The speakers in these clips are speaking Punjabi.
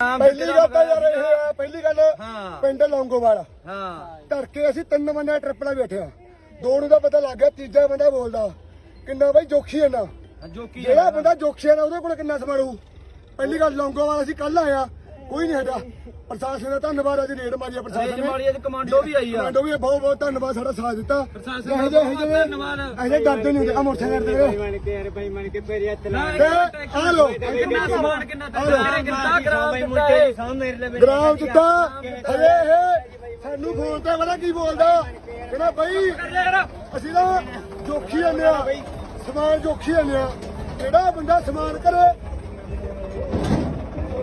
ਪਹਿਲੀ ਗੱਲ ਤਾਂ ਯਾਰ ਇਹ ਹੈ ਪਹਿਲੀ ਗੱਲ ਹਾਂ। ਪਿੰਡ ਲੌਂਗੋਵਾਲ ਹਾਂ। ਧਰਕੇ ਅਸੀਂ ਤਿੰਨ ਬੰਦੇ ਟ੍ਰਿਪਲਾ ਬੈਠੇ ਆ। ਦੋ ਨੂੰ ਤਾਂ ਪਤਾ ਲੱਗ ਗਿਆ ਤੀਜਾ ਬੰਦਾ ਬੋਲਦਾ। ਕਿੰਨਾ ਬਾਈ ਜੋਖੀ ਹੈ ਨਾ। ਜੋ ਕੀ ਜਿਹੜਾ ਬੰਦਾ ਜੋਖੀ ਨਾ ਉਹਦੇ ਕੋਲ ਕਿੰਨਾ ਸਮਾਂ ਰਹੂ? ਪਹਿਲੀ ਗੱਲ ਲੌਂਗੋਵਾਲ ਅਸੀਂ ਕੱਲ ਆਇਆ ਕੋਈ ਨਹੀਂ ਹੈਗਾ। ਪ੍ਰਸ਼ਾਸਨ ਦਾ ਧੰਨਵਾਦ ਅੱਜ ਰੇਡ ਮਾਰੀ ਆ ਪ੍ਰਸ਼ਾਸਨ ਨੇ। ਮਾੜੀ ਅੱਜ ਕਮਾਂਡੋ ਵੀ ਆਈ ਆ। ਕਮਾਂਡੋ ਵੀ ਬਹੁਤ ਬਹੁਤ ਧੰਨਵਾਦ ਸਾਡਾ ਸਾਥ ਦਿੱਤਾ। ਪ੍ਰਸ਼ਾਸਨ ਇਹੋ ਦਾ ਧੰਨਵਾਦ। ਇਹੋ ਡਰਦੇ ਨਹੀਂ ਹੁੰਦੇ ਆ ਮੋਟਰਸਾਈਕਲ ਤੇ। ਬਣ ਕੇ ਯਾਰ ਭਾਈ ਬਣ ਕੇ ਪੇਰੀ ਹੱਥ ਲਾ। ਤੇ ਆ ਲੋ ਕਿੰਨਾ ਸਮਾਨ ਕਿੰਨਾ ਤੇਰੇ ਕਿੰਨਾ ਗ੍ਰਾਮ ਦਿੱਤਾ ਮੁੰਡੇ ਹੈ ਦੀ ਸਾਹ ਮੇਰੇ ਲਈ ਗ੍ਰਾਮ ਜਿੱਤਾ ਹਰੇ ਇਹ ਸਾਨੂੰ ਫੋਨ ਤੇ ਪਤਾ ਕੀ ਬੋਲਦਾ? ਕਹਿੰਦਾ ਬਾਈ ਅਸੀਂ ਨਾ ਜੋਖੀ ਆਨੇ ਆ। ਸਮਾਨ ਜੋਖੀ ਆਨੇ ਆ। ਜਿਹੜਾ ਬੰਦਾ ਸਮਾਨ ਕਰੇ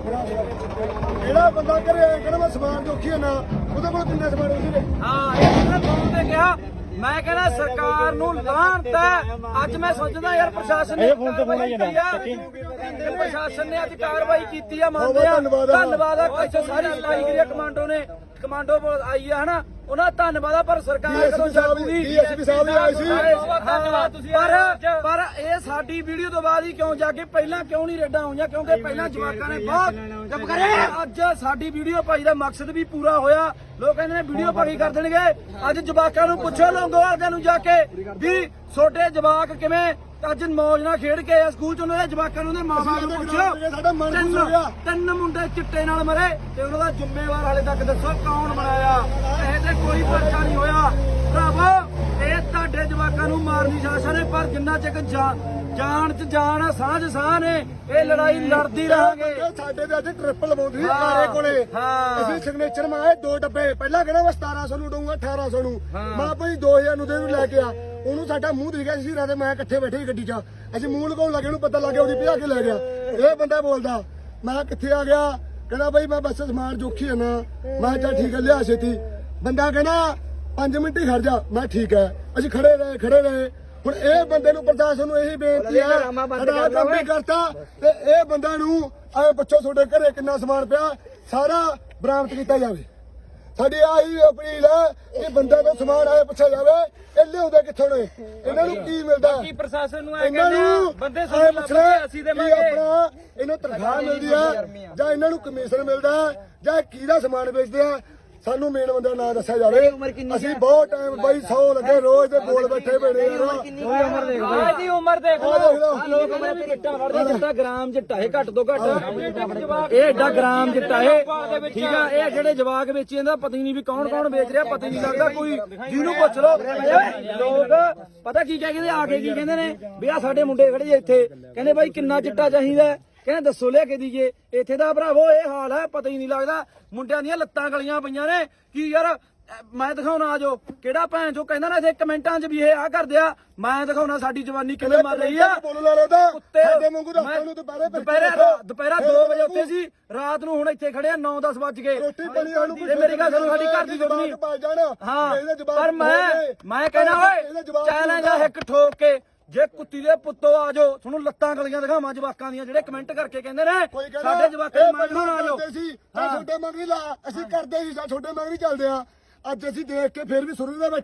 ਜਿਹੜਾ ਬੰਦਾ ਕਰੇ ਕਹਿੰਦਾ ਮੈਂ ਸਮਾਨ ਜੋਖੀ ਆਨਾ ਉਹਦੇ ਕੋਲ ਕਿੰਨਾ ਸਮਾਨ ਹੁੰਦੀ ਹਾਂ ਇਹ ਤਾਂ ਫੋਨ ਤੇ ਕਿਹਾ ਮੈਂ ਕਹਿੰਦਾ ਸਰਕਾਰ ਨੂੰ ਲਾਹਨਤ ਹੈ ਅੱਜ ਮੈਂ ਸੋਚਦਾ ਯਾਰ ਪ੍ਰਸ਼ਾਸਨ ਨੇ ਫੋਨ ਤੇ ਫੋਨ ਜਾਂਦਾ ਪ੍ਰਸ਼ਾਸਨ ਨੇ ਅੱਜ ਕਾਰਵਾਈ ਕੀਤੀ ਆ ਮੰਨਦੇ ਆ। ਧੰਨਵਾਦ ਆ। ਆ ਸਾਰੀ ਸਫ਼ਾਈ ਕਰੀ ਆ ਕਮਾਂਡੋ ਨੇ। ਕਮਾਂਡੋ ਕੋਲ ਆਈ ਆ ਹਨਾ? ਉਹਨਾਂ ਦਾ ਧੰਨਵਾਦ ਆ ਪਰ ਸਰਕਾਰ ਵੀ- ਜਾਗੂਗੀ DSP ਸਾਹਿਬ ਵੀ ਆਏ ਸੀ। ਧੰਨਵਾਦ ਤੁਸੀਂ ਪਰ ਪਰ ਇਹ ਸਾਡੀ ਵੀਡੀਓ ਤੋਂ ਬਾਅਦ ਹੀ ਕਿਉਂ ਜਾ ਕੇ ਪਹਿਲਾਂ ਕਿਉਂ ਨਹੀਂ ਰੇਡਾਂ ਹੋਈਆਂ? ਕਿਉਂਕਿ ਪਹਿਲਾਂ ਜਵਾਕਾਂ ਨੇ ਬਹੁਤ ਚੁੱਪ ਕਰੇ। ਅੱਜ ਸਾਡੀ ਵੀਡੀਓ ਭਾਈ ਦਾ ਮਕਸਦ ਵੀ ਪੂਰਾ ਹੋਇਆ। ਲੋਕ ਕਹਿੰਦੇ ਨੇ ਵੀਡੀਓ ਭਾਈ ਕਰ ਦੇਣਗੇ। ਅੱਜ ਜਵਾਕਾਂ ਨੂੰ ਪੁੱਛੋ ਲੰਗੋਵਾਲ ਨੂੰ ਜਾ ਕੇ ਵੀ ਛੋਟੇ ਜਵਾਕ ਕਿਵੇਂ ਅੱਜ ਮੌਜ ਨਾਲ ਖੇਡ ਕੇ ਆਏ ਸਕੂਲ ਚ ਉਹਨਾਂ ਦੇ ਜਵਾਕਾਂ ਨੂੰ ਉਹਦੇ ਮਾਪਿਆਂ ਨੂੰ ਪੁੱਛੋ ਸਾਡਾ ਮਨ ਖੁਸ਼ ਤਿੰਨ- ਹੋ ਗਿਆ। ਤਿੰਨ ਮੁੰਡੇ ਚਿੱਟੇ ਨਾਲ ਮਰੇ ਤੇ ਉਹਨਾਂ ਦਾ ਜ਼ਿੰਮੇਵਾਰ ਹਾਲੇ ਤੱਕ ਦੱਸੋ ਕੌਣ ਬਣਾਇਆ ਇਹ ਤੇ ਕੋਈ ਪਰਚਾ ਨਹੀਂ ਹੋਇਆ। ਭਰਾਵੋ ਇਹ ਤੁਹਾਡੇ ਜਵਾਕਾਂ ਨੂੰ ਮਾਰਨੀ ਸ਼ਾਸਨ ਹੈ ਪਰ ਜਿੰਨਾ ਚਿਰ ਜਾ- ਜਾਨ ਚ ਜਾਨ ਆ, ਸਾਂਝ ਸਾਹ ਨੇ ਇਹ ਲੜਾਈ ਲੜਦੀ ਰਹਾਂਗੇ। ਸਾਡੇ ਤੇ ਅੱਜ ਟ੍ਰਿਪਲ ਬੋਲਦੀ ਸੀ ਆਰੇ ਕੋਲੇ। ਹਾਂ। ਅਸੀਂ ਸਿਗਨੇਚਰ ਮਾਏ ਦੋ ਡੱਬੇ। ਪਹਿਲਾਂ ਕਹਿੰਦਾ ਮੈਂ 1700 ਨੂੰ ਦਊਂਗਾ 1800 ਨੂੰ। ਮੈਂ ਭਾਈ 2000 ਨੂੰ ਦੇ ਨੂੰ ਲੈ ਕੇ ਆ। ਉਹਨੂੰ ਸਾਡਾ ਮੂੰਹ ਦਿਖ ਗਿਆ ਸੀ ਰਾਤੇ ਮੈਂ ਇਕੱਠੇ ਬੈਠੇ ਗੱਡੀ 'ਚ। ਅਸੀਂ ਮੂੰਹ ਲਗਾਉਣ ਲੱਗੇ ਉਹਨੂੰ ਪਤਾ ਲੱਗ ਗਿਆ ਉਹਦੀ ਭਜਾ ਕੇ ਲੈ ਗਿਆ। ਇਹ ਬੰਦਾ ਬੋਲਦਾ ਮੈਂ ਕਿੱਥੇ ਆ ਗਿਆ? ਕਹਿੰਦਾ ਭਾਈ ਮੈਂ ਬੱਸ ਸਮਾਨ ਜੋਖੀ ਨਾ ਮੈਂ ਕਿਹਾ ਠੀਕ ਹੈ ਲਿਆ ਛੇਤੀ। ਬੰਦਾ ਕਹਿੰਦਾ 5 ਮਿੰਟ ਹੀ ਖੜ ਜਾ। ਮੈਂ ਠੀਕ ਹੈ। ਅਸੀਂ ਖੜੇ ਰਹੇ ਖੜੇ ਰਹੇ। ਹੁਣ ਇਹ ਬੰਦੇ ਨੂੰ ਪ੍ਰਸ਼ਾਸਨ ਨੂੰ ਇਹੀ ਬੇਨਤੀ ਹੈ ਸਾਡਾ ਕੰਮ ਵੀ ਕਰਤਾ ਤੇ ਇਹ ਬੰਦਾ ਨੂੰ ਐ ਪੁੱਛੋ ਤੁਹਾਡੇ ਘਰੇ ਕਿੰਨਾ ਸਮਾਨ ਪਿਆ ਸਾਰਾ ਬਰਾਮਦ ਕੀਤਾ ਜਾਵੇ। ਸਾਡੀ ਆਹੀ ਅਪੀਲ ਹੈ ਕਿ ਬੰਦੇ ਤੋਂ ਸਮਾਨ ਆਏ ਪੁੱਛਿਆ ਜਾਵੇ ਇਹ ਲਿਆਉਂਦੇ ਕਿੱਥੋਂ ਨੇ? ਇਹਨਾਂ ਨੂੰ ਕੀ ਮਿਲਦਾ? ਕੀ ਪ੍ਰਸ਼ਾਸਨ ਨੂੰ ਇਹਨਾਂ ਕਹਿੰਦੇ ਆ ਨੂੰ ਬੰਦੇ ਆਏਂ ਸਾਨੂੰ ਲੱਭਦੇ ਅਸੀਂ ਦੇਵਾਂਗੇ। ਆਪਣਾ ਇਹਨੂੰ ਤਨਖਾਹ ਮਿਲਦੀ ਆ ਜਾਂ ਇਹਨਾਂ ਨੂੰ ਕਮਿਸ਼ਨ ਮਿਲਦਾ ਜਾਂ ਕਿਹਦਾ ਸਮਾਨ ਵੇਚਦੇ ਆ ਸਾਨੂੰ ਮੇਨ ਬੰਦਾ ਨਾਂ ਦੱਸਿਆ ਜਾਵੇ ਅਸੀਂ ਬਹੁਤ ਟਾਈਮ ਬਾਈ 100 ਲੱਗੇ ਰੋਜ਼ ਦੇ ਬੋਲ ਬੈਠੇ ਬਣੇ ਯਾਰ ਉਮਰ ਦੇਖ ਲਓ ਇਹਦੀ ਉਮਰ ਦੇਖ। ਆਹ ਦੇਖ ਲਓ। ਆਹ ਲੋਕ ਕਹਿੰਦੇ ਵੀ ਚਿੱਟਾ ਫੜਦਾ ਚਿੱਟਾ ਗ੍ਰਾਮ ਚਿੱਟਾ ਇਹ ਘੱਟ ਤੋਂ ਘੱਟ। ਇਹ ਏਡਾ ਗ੍ਰਾਮ ਚਿੱਟਾ ਇਹ ਠੀਕ ਆ ਇਹ ਜਿਹੜੇ ਜਵਾਕ ਵੇਚੀ ਜਾਂਦਾ ਪਤਾ ਹੀ ਨਹੀਂ ਵੀ ਕੌਣ ਕੌਣ ਵੇਚ ਰਿਹਾ ਪਤਾ ਹੀ ਨਹੀਂ ਲੱਗਦਾ ਕੋਈ ਜਿਹਨੂੰ ਪੁੱਛ ਲੋ ਲੋਕ ਪਤਾ ਕੀ ਕਹਿੰਦੇ ਆ ਕੇ ਕੀ ਕਹਿੰਦੇ ਨੇ ਵੀ ਆ ਸਾਡੇ ਮੁੰਡੇ ਖੜੇ ਜੇ ਇੱਥੇ। ਕਹਿੰਦੇ ਬਾਈ ਕਿੰਨਾ ਚਿੱਟਾ ਚਾਹੀਦਾ? ਕਹਿੰਦੇ ਦੱਸੋ ਲਿਆ ਕੇ ਦੀਏ। ਇੱਥੇ ਦਾ ਭਰਾਵੋ ਇਹ ਹਾਲ ਹੈ ਪਤਾ ਹੀ ਨਹੀਂ ਲੱਗਦਾ। ਮੁੰਡਿਆਂ ਦੀਆਂ ਲੱਤਾਂ ਗਲੀਆਂ ਪਈਆਂ ਨੇ। ਕੀ ਯਾਰ ਮੈਂ ਦਿਖਾਉਣਾ ਆਜੋ ਕਿਹੜਾ ਭੈਣ ਜੋ ਕਹਿੰਦਾ ਨਾ ਇੱਥੇ ਕਮੈਂਟਾਂ 'ਚ ਵੀ ਇਹ ਆ ਕਰਦੇ ਆ। ਮੈਂ ਦਿਖਾਉਣਾ ਸਾਡੀ ਜਵਾਨੀ ਕਿਵੇਂ ਮਰ ਰਹੀ ਆ। ਬੋਲ ਲਾ ਸਾਡੇ ਵਾਂਗੂ ਨੂੰ ਦੁਪਹਿਰੇ ਫਿਰ ਦੁਪਹਿਰੇ ਦੁਪਹਿਰਾ 2 ਵਜੇ ਉੱਤੇ ਸੀ। ਰਾਤ ਨੂੰ ਹੁਣ ਇੱਥੇ ਖੜੇ ਆ 9-10 ਵੱਜ ਗਏ। ਰੋਟੀ ਪਾਣੀ ਸਾਨੂੰ ਤੇ ਮੇਰੀ ਗੱਲ ਸੁਣੋ ਸਾਡੀ ਘਰ ਦੀ ਹਾਂ ਪਰ ਮੈਂ ਮੈਂ ਕਹਿੰਦਾ ਓਏ ਚੈਲੰਜ ਆ ਇੱਕ ਠੋਕ ਕੇ। ਜੇ ਕੁੱਤੀ ਦੇ ਪੁੱਤੋ ਆ ਜਾਓ ਤੁਹਾਨੂੰ ਲੱਤਾਂ ਗਲੀਆਂ ਦਿਖਾਵਾਂ ਜਵਾਕਾਂ ਦੀਆਂ ਜਿਹੜੇ ਕਮੈਂਟ ਕਰਕੇ ਕਹਿੰਦੇ ਨੇ ਸਾਡੇ ਜਵਾਕਾਂ ਦੀ ਨੂੰ ਆ ਜਾਓ। ਸੀ ਛੋਟੇ ਮੰਗਰੀ ਲਾ ਅਸੀਂ ਕਰਦੇ ਸੀ ਛੋਟੇ ਮੰਗਰੀ ਚੱਲਦੇ ਆ। ਅੱਜ ਅਸੀਂ ਦੇਖ ਕੇ ਫਿਰ ਵੀ ਸੁਰੂ ਦੇ ਬੈਠੇ